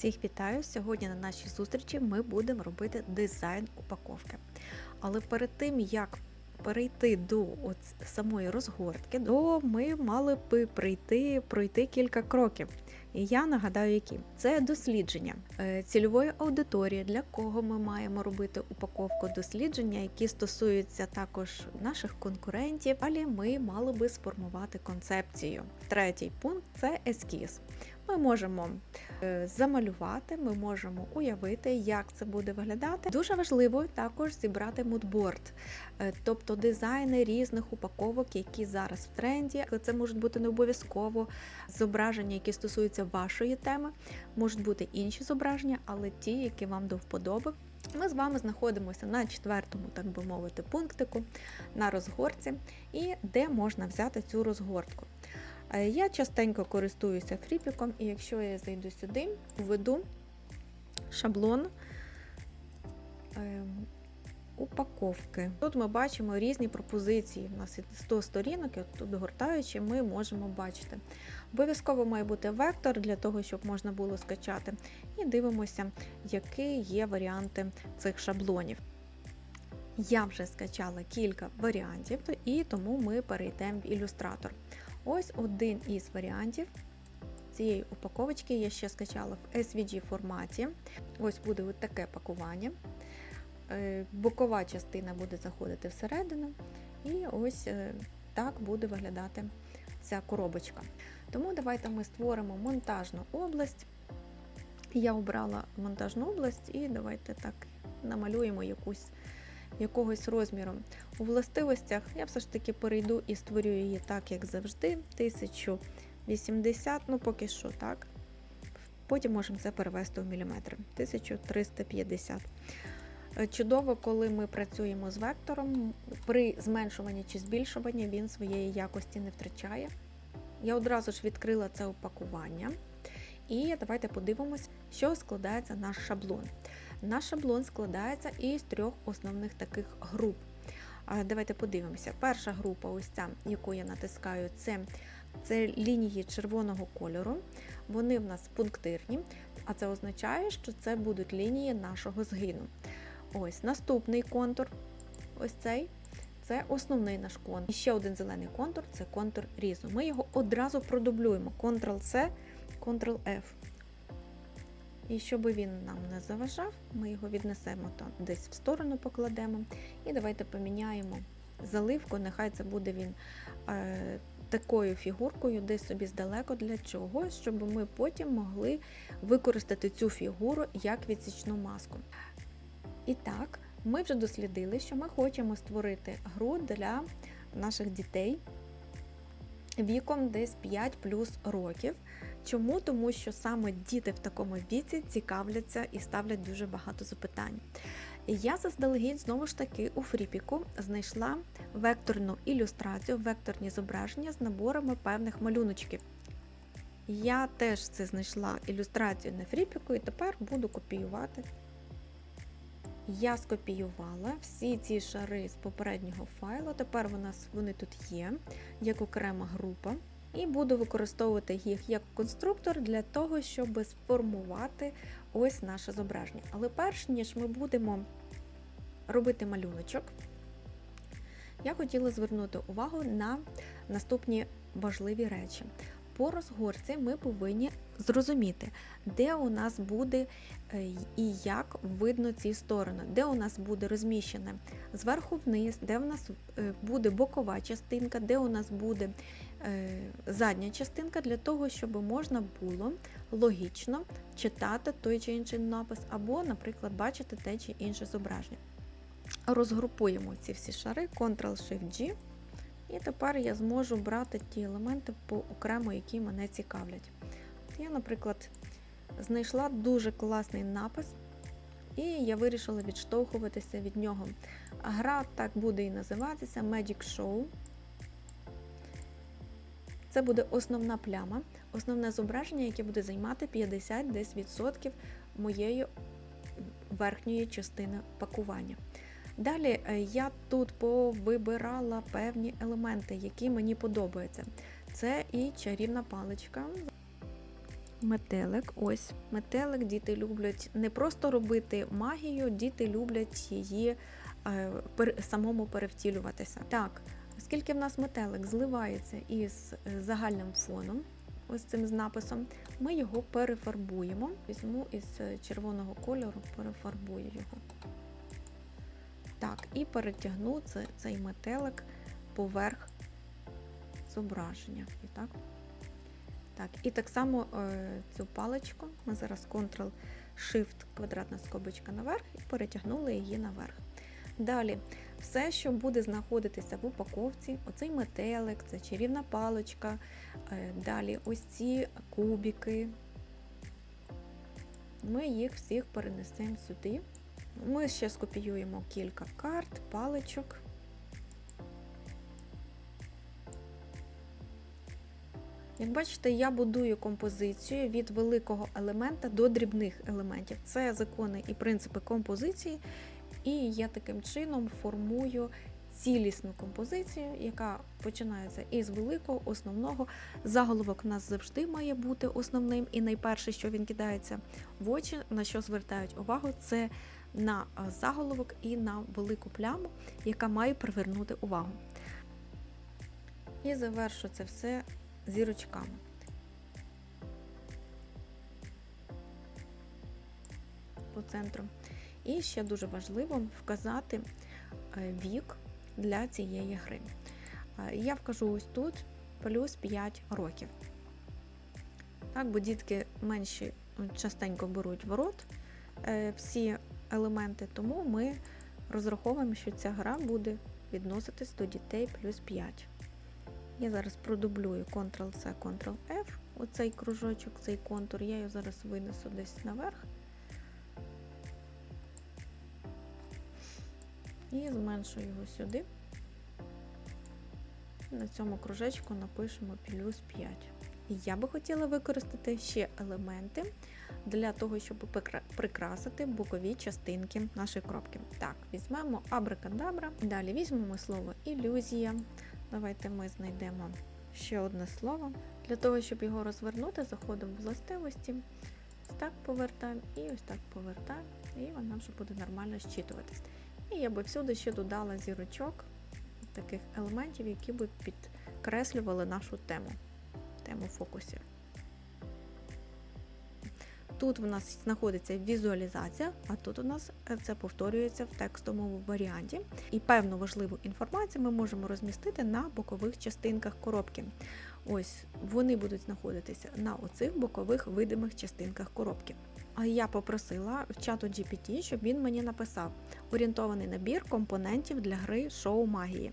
Всіх вітаю! Сьогодні на нашій зустрічі ми будемо робити дизайн упаковки. Але перед тим, як перейти до от самої розгортки, то ми мали би прийти, пройти кілька кроків. І я нагадаю, які це дослідження е, цільової аудиторії, для кого ми маємо робити упаковку дослідження, які стосуються також наших конкурентів. Далі ми мали би сформувати концепцію. Третій пункт це ескіз. Ми можемо е, замалювати, ми можемо уявити, як це буде виглядати. Дуже важливо також зібрати мудборд, е, тобто дизайни різних упаковок, які зараз в тренді. Це можуть бути не обов'язково зображення, які стосуються вашої теми, можуть бути інші зображення, але ті, які вам до вподоби. Ми з вами знаходимося на четвертому, так би мовити, пунктику на розгорці, і де можна взяти цю розгортку. Я частенько користуюся фріпіком, і якщо я зайду сюди, введу шаблон ем, упаковки. Тут ми бачимо різні пропозиції. У нас 100 сторінок, і тут гортаючи, ми можемо бачити. Обов'язково має бути вектор для того, щоб можна було скачати. І дивимося, які є варіанти цих шаблонів. Я вже скачала кілька варіантів, і тому ми перейдемо в ілюстратор. Ось один із варіантів цієї упаковочки я ще скачала в SVG форматі. Ось буде ось таке пакування. Е, Бокова частина буде заходити всередину, і ось е, так буде виглядати ця коробочка. Тому давайте ми створимо монтажну область. Я обрала монтажну область, і давайте так намалюємо якусь якогось розміру. У властивостях я все ж таки перейду і створю її так, як завжди, 1080, ну поки що так. Потім можемо це перевести в міліметри. 1350. Е, Чудово, коли ми працюємо з вектором, при зменшуванні чи збільшуванні він своєї якості не втрачає. Я одразу ж відкрила це упакування. І давайте подивимось, що складається наш шаблон. Наш шаблон складається із трьох основних таких груп. Давайте подивимося. Перша група, ось ця, яку я натискаю, це, це лінії червоного кольору. Вони в нас пунктирні, а це означає, що це будуть лінії нашого згину. Ось наступний контур, ось цей. Це основний наш контур. І ще один зелений контур це контур різу. Ми його одразу продублюємо. Ctrl-C, Ctrl-F. І щоб він нам не заважав, ми його віднесемо там десь в сторону покладемо. І давайте поміняємо заливку, нехай це буде він е, такою фігуркою, десь собі здалеко для чого, щоб ми потім могли використати цю фігуру як відсічну маску. І так, ми вже дослідили, що ми хочемо створити гру для наших дітей віком десь 5 плюс років. Чому? Тому що саме діти в такому віці цікавляться і ставлять дуже багато запитань. Я заздалегідь знову ж таки у Фріпіку знайшла векторну ілюстрацію, векторні зображення з наборами певних малюночків. Я теж це знайшла ілюстрацію на Фріпіку і тепер буду копіювати. Я скопіювала всі ці шари з попереднього файлу. Тепер у нас вони тут є, як окрема група. І буду використовувати їх як конструктор для того, щоб сформувати ось наше зображення. Але перш ніж ми будемо робити малюночок, я хотіла звернути увагу на наступні важливі речі. По розгорці ми повинні зрозуміти, де у нас буде і як видно ці сторони, де у нас буде розміщене зверху вниз, де у нас е, буде бокова частинка, де у нас буде е, задня частинка, для того, щоб можна було логічно читати той чи інший напис, або, наприклад, бачити те чи інше зображення. Розгрупуємо ці всі шари, Ctrl-Shift-G. І тепер я зможу брати ті елементи по окремо, які мене цікавлять. Я, наприклад, знайшла дуже класний напис, і я вирішила відштовхуватися від нього. Гра так буде і називатися Magic Show. Це буде основна пляма, основне зображення, яке буде займати 50% моєї верхньої частини пакування. Далі е, я тут повибирала певні елементи, які мені подобаються. Це і чарівна паличка. Метелик. Ось метелик. Діти люблять не просто робити магію, діти люблять її е, пер- самому перевтілюватися. Так, оскільки в нас метелик зливається із загальним фоном, ось цим з написом, ми його перефарбуємо. Візьму із червоного кольору, перефарбую його. Так, і перетягну це, цей метелик поверх зображення. І так. Так, і так само е, цю паличку ми зараз Ctrl-Shift, квадратна скобочка наверх, і перетягнули її наверх. Далі, все, що буде знаходитися в упаковці, оцей метелик, це чарівна паличка, е, далі ось ці кубики. Ми їх всіх перенесемо сюди. Ми ще скопіюємо кілька карт, паличок. Як бачите, я будую композицію від великого елемента до дрібних елементів. Це закони і принципи композиції, і я таким чином формую цілісну композицію, яка починається із великого, основного. Заголовок у нас завжди має бути основним, і найперше, що він кидається в очі, на що звертають увагу, це на е, заголовок і на велику пляму, яка має привернути увагу. І завершу це все зірочками. По центру. І ще дуже важливо вказати е, вік для цієї гри. Е, Я вкажу ось тут плюс 5 років. Так, бо дітки менші частенько беруть в рот е, всі елементи, тому ми розраховуємо, що ця гра буде відноситись до дітей плюс 5. Я зараз продублюю Ctrl-C, Ctrl-F, оцей кружочок, цей контур, я його зараз винесу десь наверх. І зменшу його сюди. На цьому кружечку напишемо плюс 5. І я би хотіла використати ще елементи для того, щоб прикрасити бокові частинки нашої коробки. Так, візьмемо абракадабра, далі візьмемо слово ілюзія. Давайте ми знайдемо ще одне слово. Для того, щоб його розвернути, заходимо в властивості, ось так повертаємо і ось так повертаємо, і вона вже буде нормально щитуватись. І я би всюди ще додала зірочок, таких елементів, які б підкреслювали нашу тему, тему фокусів. Тут в нас знаходиться візуалізація, а тут у нас це повторюється в текстовому варіанті. І певну важливу інформацію ми можемо розмістити на бокових частинках коробки. Ось вони будуть знаходитися на оцих бокових видимих частинках коробки. А я попросила в чату GPT, щоб він мені написав орієнтований набір компонентів для гри шоу магії.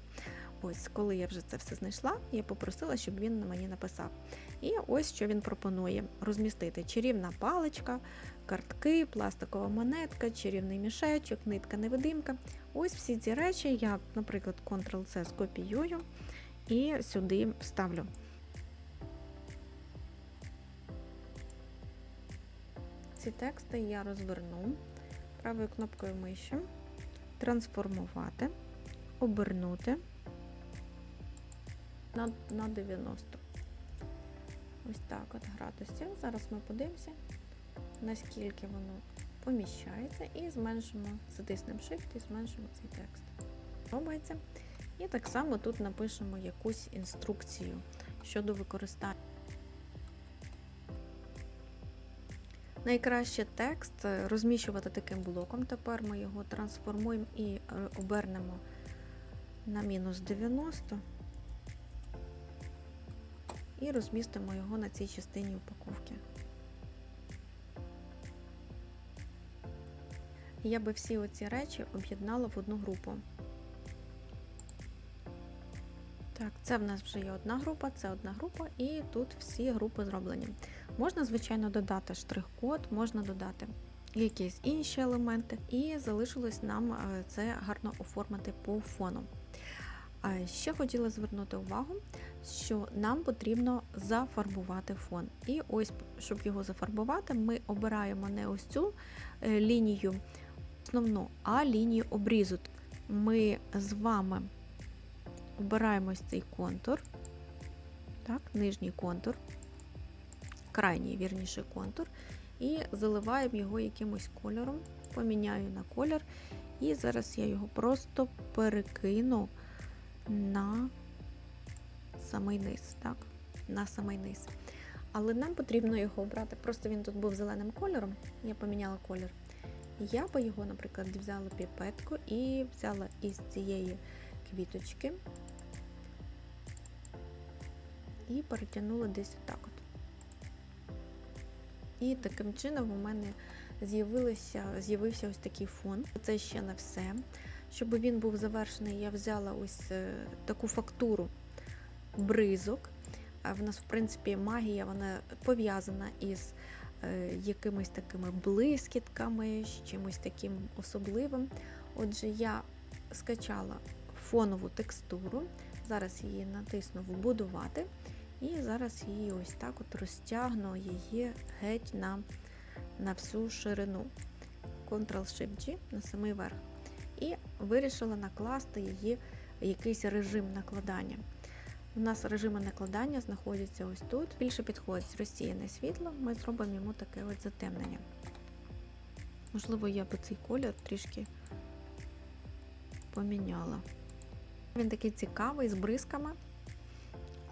Ось, коли я вже це все знайшла, я попросила, щоб він мені написав. І ось що він пропонує: розмістити чарівна паличка, картки, пластикова монетка, чарівний мішечок, нитка невидимка. Ось всі ці речі я, наприклад, Ctrl-C скопіюю і сюди вставлю. Ці тексти я розверну правою кнопкою миші, трансформувати, обернути на, на 90. Ось так от градусів. Зараз ми подивимося, наскільки воно поміщається, і зменшимо, затиснемо Shift і зменшимо цей текст. Подобається. І так само тут напишемо якусь інструкцію щодо використання. Найкраще текст е, розміщувати таким блоком. Тепер ми його трансформуємо і е, обернемо на мінус 90 і розмістимо його на цій частині упаковки. Я би всі оці речі об'єднала в одну групу. Так, це в нас вже є одна група, це одна група, і тут всі групи зроблені. Можна, звичайно, додати штрих-код, можна додати якісь інші елементи, і залишилось нам е, це гарно оформити по фону. Ще хотіла звернути увагу, що нам потрібно зафарбувати фон. І ось, щоб його зафарбувати, ми обираємо не ось цю е, лінію основну, а лінію обрізу. Ми з вами обираємо ось цей контур, так, нижній контур, крайній вірніший контур, і заливаємо його якимось кольором, поміняю на колір. І зараз я його просто перекину на самий низ, так? На самий низ. Але нам потрібно його обрати. Просто він тут був зеленим кольором, я поміняла колір. Я би його, наприклад, взяла піпетку і взяла із цієї квіточки і перетягнула десь отак от. І таким чином у мене з'явився ось такий фон. Це ще не все. Щоб він був завершений, я взяла ось е, таку фактуру бризок. В нас, в принципі, магія вона пов'язана із е, якимись такими блискітками, з чимось таким особливим. Отже, я скачала фонову текстуру, зараз її натисну вбудувати, і зараз її ось так от розтягну її геть на, на всю ширину. Ctrl-Shift-G на самий верх. І вирішила накласти її якийсь режим накладання. У нас режими накладання знаходяться ось тут. Більше підходить розсіяне світло, ми зробимо йому таке от затемнення. Можливо, я би цей колір трішки поміняла. Він такий цікавий, з бризками.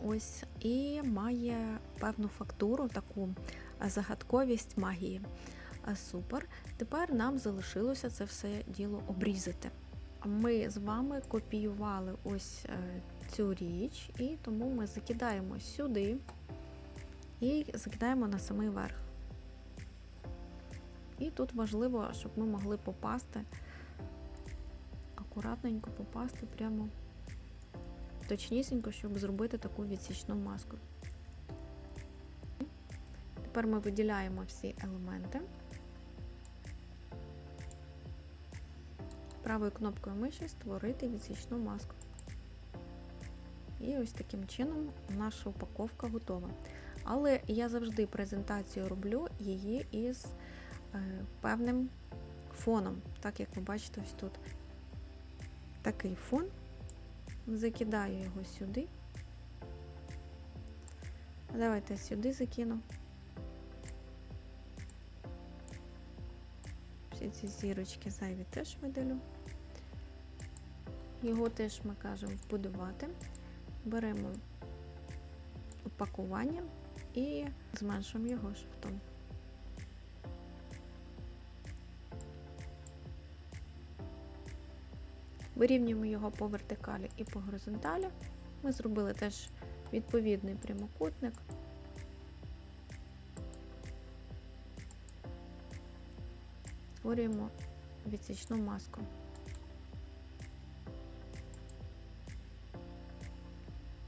Ось, і має певну фактуру, таку загадковість магії. Супер. Тепер нам залишилося це все діло обрізати. Ми з вами копіювали ось е, цю річ, і тому ми закидаємо сюди і закидаємо на самий верх. І тут важливо, щоб ми могли попасти, акуратненько попасти прямо точнісінько, щоб зробити таку відсічну маску. Тепер ми виділяємо всі елементи. Правою кнопкою миші створити відсічну маску. І ось таким чином наша упаковка готова. Але я завжди презентацію роблю її із е, певним фоном. Так як ви бачите, ось тут такий фон. Закидаю його сюди. Давайте сюди закину. Всі ці зірочки зайві теж видалю. Його теж ми кажемо вбудувати. Беремо упакування і зменшуємо його шрифтом. Вирівнюємо його по вертикалі і по горизонталі. Ми зробили теж відповідний прямокутник. Створюємо відсічну маску.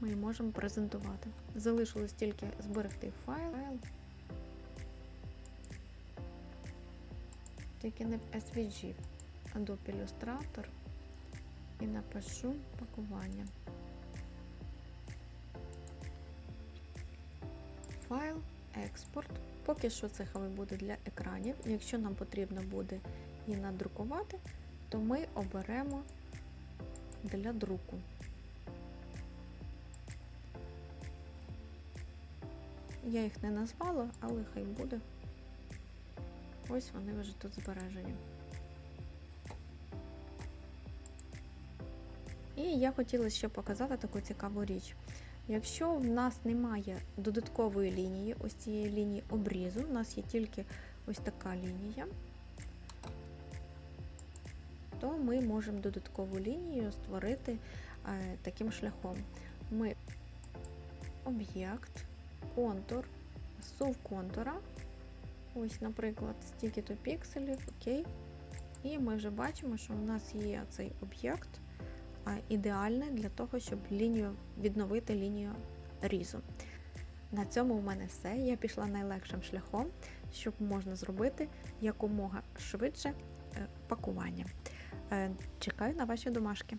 Ми можемо презентувати. Залишилось тільки зберегти файл. Тільки не в SVG, Adobe Illustrator і напишу пакування. Файл, експорт. Поки що це хай буде для екранів. Якщо нам потрібно буде її надрукувати, то ми оберемо для друку. Я їх не назвала, але хай буде. Ось вони вже тут збережені. І я хотіла ще показати таку цікаву річ. Якщо в нас немає додаткової лінії, ось цієї лінії обрізу, у нас є тільки ось така лінія, то ми можемо додаткову лінію створити е, таким шляхом. Ми об'єкт, контур, сув контура, ось, наприклад, стільки-то пікселів, окей. І ми вже бачимо, що у нас є цей об'єкт ідеальне для того, щоб лінію відновити лінію різу. На цьому у мене все. Я пішла найлегшим шляхом, щоб можна зробити якомога швидше е, пакування. Е, чекаю на ваші домашки.